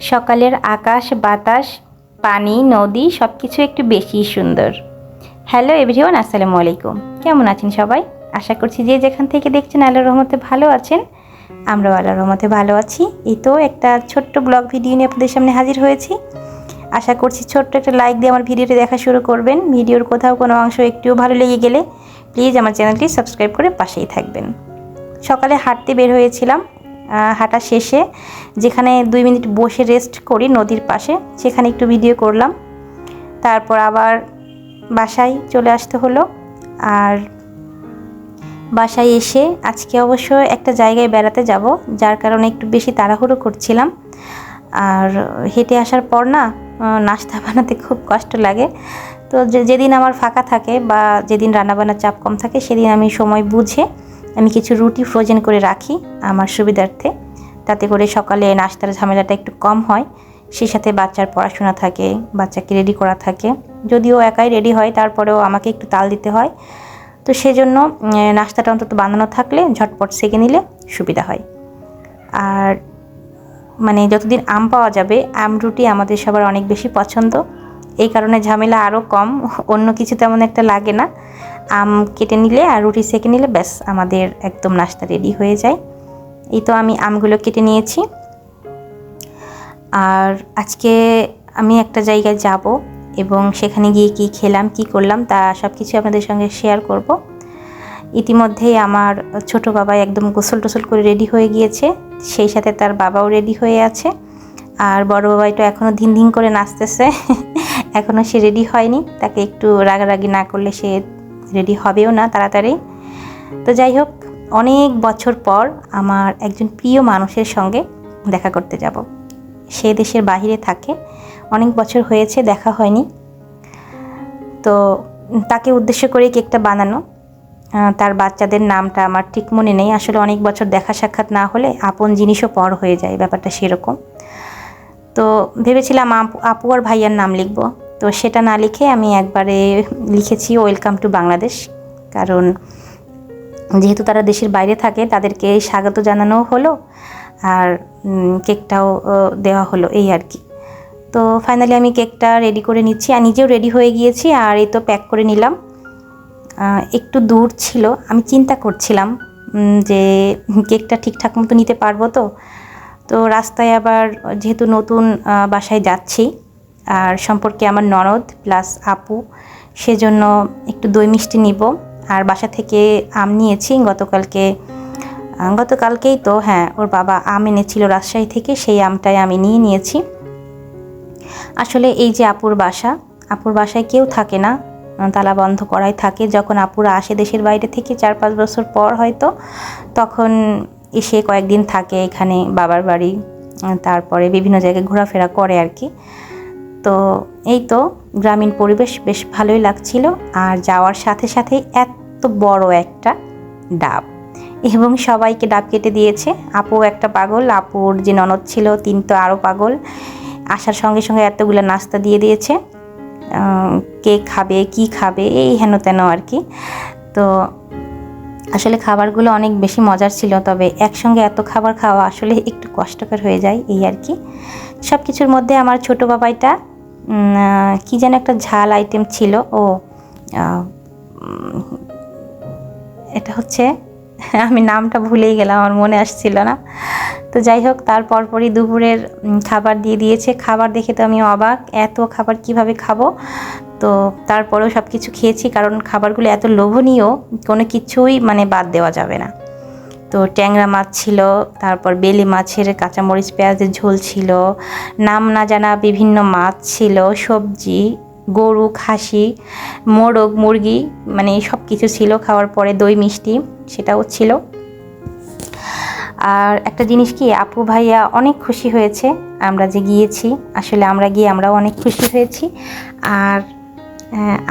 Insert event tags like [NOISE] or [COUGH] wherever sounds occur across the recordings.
সকালের আকাশ, বাতাস, পানি, নদী সব কিছু একটু বেশি সুন্দর। হ্যালো এভরিওয়ান আসসালামু আলাইকুম। কেমন আছেন সবাই? আশা করছি যে যেখান থেকে দেখছেন আল্লাহ রহমতে ভালো আছেন। আমরাও আল্লাহ রহমতে ভালো আছি। এই তো একটা ছোট্ট ব্লগ ভিডিও নিয়ে আপনাদের সামনে হাজির হয়েছি। আশা করছি ছোট্ট একটা লাইক দিয়ে আমার ভিডিওটি দেখা শুরু করবেন। ভিডিওর কোথাও কোনো অংশ একটুও ভালো লেগে গেলে প্লিজ আমার চ্যানেলটি সাবস্ক্রাইব করে পাশেই থাকবেন। সকালে হাঁটতে বের হয়েছিলাম। হাঁটা শেষে, যেখানে দুই মিনিট বসে রেস্ট করি নদীর পাশে, সেখানে একটু ভিডিও করলাম। তারপর আবার বাসায় চলে আসতে হলো। আর বাসায় এসে আজকে অবশ্য একটা জায়গায় বেড়াতে যাব, যার কারণে একটু বেশি তাড়াহুড়ো করছিলাম। আর হেঁটে আসার পর না নাস্তা [LAUGHS] বানাতে খুব কষ্ট লাগে। তো যেদিন আমার ফাঁকা থাকে বা যেদিন রান্নাবান্নার চাপ কম থাকে, সেদিন আমি সময় বুঝে আমি কিছু রুটি ফ্রোজেন করে রাখি আমার সুবিধার্থে। তাতে করে সকালে নাস্তার ঝামেলাটা একটু কম হয়। সেই সাথে বাচ্চার পড়াশোনা থাকে, বাচ্চাকে রেডি করা থাকে। যদিও একাই রেডি হয়, তারপরেও আমাকে একটু তাল দিতে হয়। তো সেজন্য নাস্তাটা অন্তত বানানো থাকলে ঝটপট সেকে নিলে সুবিধা হয়। আর মানে যতদিন আম পাওয়া যাবে, আম রুটি আমাদের সবার অনেক বেশি পছন্দ। এই কারণে ঝামেলা আরও কম, অন্য কিছু তেমন একটা লাগে না। আম কেটে নিলে আর রুটি সেকে নিলে ব্যাস আমাদের একদম নাস্তা রেডি হয়ে যায়। এই তো আমি আমগুলো কেটে নিয়েছি। আর আজকে আমি একটা জায়গায় যাব এবং সেখানে গিয়ে কি খেলাম, কি করলাম তা সব কিছু আপনাদের সঙ্গে শেয়ার করব। ইতিমধ্যেই আমার ছোট বাবা একদম গোসল টোসল করে রেডি হয়ে গিয়েছে, সেই সাথে তার বাবাও রেডি হয়ে আছে। আর বড় বাবাই তো এখনও ধিন ধিন করে নাচতেছে [LAUGHS] এখনও সে রেডি হয়নি, তাকে একটু রাগারাগি না করলে সে রেডি হবেও না তাড়াতাড়ি। তো যাই হোক, অনেক বছর পর আমার একজন প্রিয় মানুষের সঙ্গে দেখা করতে যাব। সে দেশের বাইরে থাকে। অনেক বছর হয়েছে, দেখা হয়নি। তো তাকে উদ্দেশ্য করে কেকটা বানানো। তার বাচ্চাদের নামটা আমার ঠিক মনে নেই। আসলে অনেক বছর দেখা সাক্ষাৎ না হলে আপন জিনিসও পর হয়ে যায়, ব্যাপারটা সেরকম। তো ভেবেছিলাম আপু আর ভাইয়ার নাম লিখব। তো সেটা না লিখে আমি একবারে লিখেছি ওয়েলকাম টু বাংলাদেশ। কারণ যেহেতু তারা দেশের বাইরে থাকে, তাদেরকে স্বাগত জানানো হলো আর কেকটাও দেওয়া হলো এই আর কি। তো ফাইনালি আমি কেকটা রেডি করে নিচ্ছি আর নিজেও রেডি হয়ে গিয়েছি আর এই তো প্যাক করে নিলাম। একটু দূর ছিল, আমি চিন্তা করছিলাম যে কেকটা ঠিকঠাক মতো নিতে পারব তো। তো রাস্তায় আবার যেহেতু নতুন বাসায় যাচ্ছি আর সম্পর্কে আমার ননদ প্লাস আপু, সেজন্য একটু দই মিষ্টি নিব। আর বাসা থেকে আম নিয়েছি, গতকালকে গতকালকেই তো হ্যাঁ ওর বাবা আম এনেছিল রাজশাহী থেকে, সেই আমটাই আমি নিয়ে নিয়েছি। আসলে এই যে আপুর বাসা, আপুর বাসায় কেউ থাকে না তালা বন্ধ করাই থাকে। যখন আপুরা আসে দেশের বাইরে থেকে চার পাঁচ বছর পর হয়তো, তখন এসে কয়েকদিন থাকে এখানে বাবার বাড়ি তারপরে বিভিন্ন জায়গায় ঘোরাফেরা করে আর কি। তো এই তো গ্রামীণ পরিবেশ বেশ ভালোই লাগছিল। আর যাওয়ার সাথে সাথে এত বড় একটা ডাব। এবং সবাইকে ডাব কেটে দিয়েছে। আপু একটা পাগল, আপুর যে ননদ ছিল তিনি তো আরও পাগল। আসার সঙ্গে সঙ্গে এতগুলো নাস্তা দিয়ে দিয়েছে। কে খাবে, কি খাবে, এই হেন তেন আর কি। তো আসলে খাবারগুলো অনেক বেশি মজার ছিল, তবে একসঙ্গে এত খাবার খাওয়া আসলে একটু কষ্টকর হয়ে যায়, এই আর কি। সব কিছুর মধ্যে আমার ছোট বাবাইটা কি যেন একটা ঝাল আইটেম ছিল, ও এটা হচ্ছে, [LAUGHS] আমি নামটা ভুলেই গেলাম, আমার মনে আসছিল না। তো যাই হোক, তার পরপরই দুপুরের খাবার দিয়ে দিয়েছে। খাবার দেখে তো আমি অবাক, এত খাবার কীভাবে খাব? তো তারপরেও সব কিছু খেয়েছি, কারণ খাবারগুলো এত লোভনীয়, কোনো কিছুই মানে বাদ দেওয়া যাবে না। তো ট্যাংরা মাছ ছিল, তারপর বেলে মাছের কাঁচামরিচ, পেঁয়াজের ঝোল ছিল, নাম না জানা বিভিন্ন মাছ ছিল, সবজি, গরু, খাসি, মোরগ, মুরগি মানে সব কিছু ছিল, খাওয়ার পরে দই, মিষ্টি সেটাও ছিল। আর একটা জিনিস কি, আপু ভাইয়া অনেক খুশি হয়েছে, আমরা যে গিয়েছি, আসলে আমরা গিয়ে আমরাও অনেক খুশি হয়েছি। আর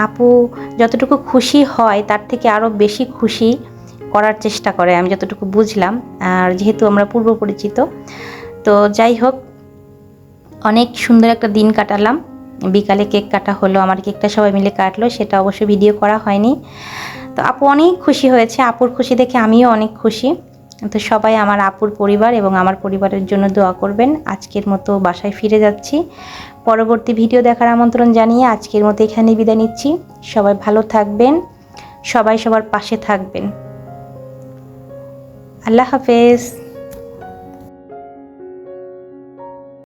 আপু যতটুকু খুশি হয়, তার থেকে আরও বেশি খুশি করার চেষ্টা করে, আমি যতটুকু বুঝলাম। আর যেহেতু আমরা পূর্ব পরিচিত, তো যাই হোক, অনেক সুন্দর একটা দিন কাটালাম। বিকালে কেক কাটা হলো, আমার কেকটা সবাই মিলে কাটলো, সেটা অবশ্য ভিডিও করা হয়নি। তো আপু অনেক খুশি হয়েছে, আপুর খুশি দেখে আমিও অনেক খুশি। তো সবাই আমার আপুর পরিবার এবং আমার পরিবারের জন্য দোয়া করবেন। আজকের মতো বাসায় ফিরে যাচ্ছি। পরবর্তী ভিডিও দেখার আমন্ত্রণ জানিয়ে আজকের মতো এখানে বিদায় নিচ্ছি। সবাই ভালো থাকবেন, সবাই সবার পাশে থাকবেন। আল্লাহ হাফেজ।